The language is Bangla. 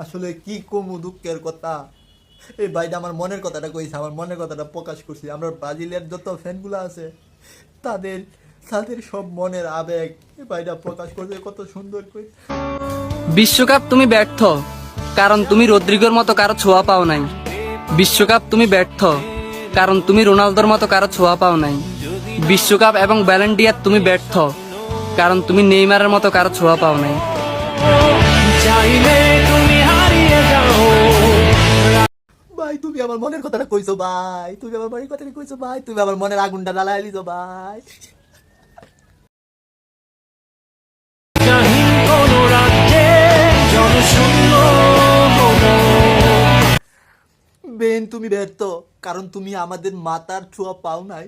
আসলে কি কমু দুঃখের কথা? এই ভাইটা আমার মনের কথাটা কইছে আমার মনের কথাটা প্রকাশ করছি। আমরা ব্রাজিলের যত ফ্যানগুলো আছে তাদের তাদের সব মনের আবেগ এই ভাইটা প্রকাশ করছে কত সুন্দর করে বিশ্বকাপ তুমি ব্যর্থ কারণ তুমি রদ্রিগোর মতো কারও ছোঁয়া পাও নাই। বিশ্বকাপ তুমি ব্যর্থ কারণ তুমি রোনালদোর মতো কারও ছোঁয়া পাও নাই। বিশ্বকাপ এবং ব্যালেন্ডিয়ার তুমি ব্যর্থ কারণ তুমি নেইমারের মতো কারও ছোঁয়া পাও নাই। ভাই তুমি আমার মনের কথাটা কইছো ভাই তুমি আমার মনের কথাটা কইছো ভাই তুমি আমার মনের আগুনটা জ্বালাই লিছো ভাই বেন তুমি ব্যর্থ কারণ তুমি আমাদের মাতার ছোঁয়া পাও নাই।